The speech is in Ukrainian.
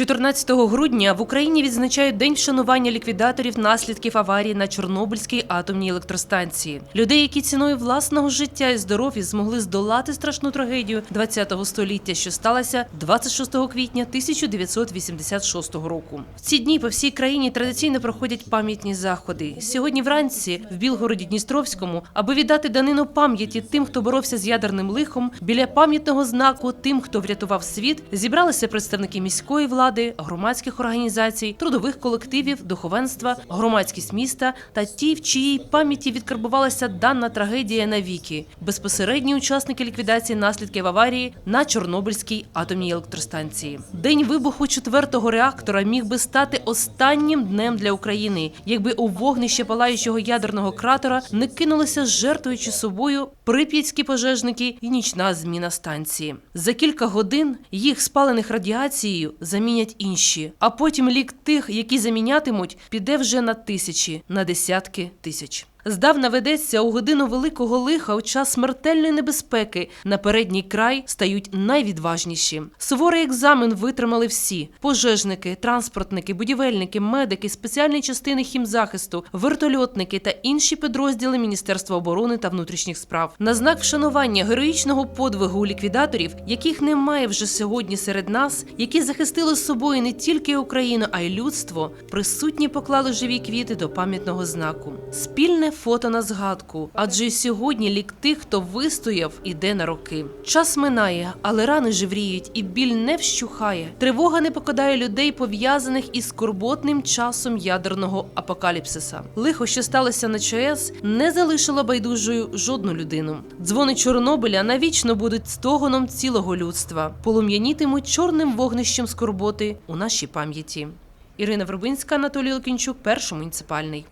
14 грудня в Україні відзначають день вшанування ліквідаторів наслідків аварії на Чорнобильській атомній електростанції. Людей, які ціною власного життя і здоров'я змогли здолати страшну трагедію ХХ століття, що сталася 26 квітня 1986 року. В ці дні по всій країні традиційно проходять пам'ятні заходи. Сьогодні вранці в Білгороді Дністровському, аби віддати данину пам'яті тим, хто боровся з ядерним лихом, біля пам'ятного знаку тим, хто врятував світ, зібралися представники міської влади, громадських організацій, трудових колективів, духовенства, громадськість міста та ті, в чиїй пам'яті відкарбувалася дана трагедія навіки, безпосередні учасники ліквідації наслідків аварії на Чорнобильській атомній електростанції. День вибуху четвертого реактора міг би стати останнім днем для України, якби у вогнище палаючого ядерного кратера не кинулися, жертвуючи собою прип'ятські пожежники і нічна зміна станції. За кілька годин їх спалених радіацією замінять інші, а потім лік тих, які замінятимуть, піде вже на тисячі, на десятки тисяч. Здавна ведеться у годину великого лиха у час смертельної небезпеки. На передній край стають найвідважніші. Суворий екзамен витримали всі: пожежники, транспортники, будівельники, медики, спеціальні частини хімзахисту, вертольотники та інші підрозділи Міністерства оборони та внутрішніх справ. На знак вшанування героїчного подвигу ліквідаторів, яких немає вже сьогодні серед нас, які захистили собою не тільки Україну, а й людство, присутні поклали живі квіти до пам'ятного знаку. Спільне фото на згадку, адже й сьогодні лік тих, хто вистояв, іде на роки. Час минає, але рани живріють, і біль не вщухає. Тривога не покидає людей, пов'язаних із скорботним часом ядерного апокаліпсиса. Лихо, що сталося на ЧАЕС, не залишило байдужою жодну людину. Дзвони Чорнобиля навічно будуть стогоном цілого людства, полум'янітимуть чорним вогнищем скорботи у нашій пам'яті. Ірина Вербинська, Анатолій Лукінчук, перший муніципальний.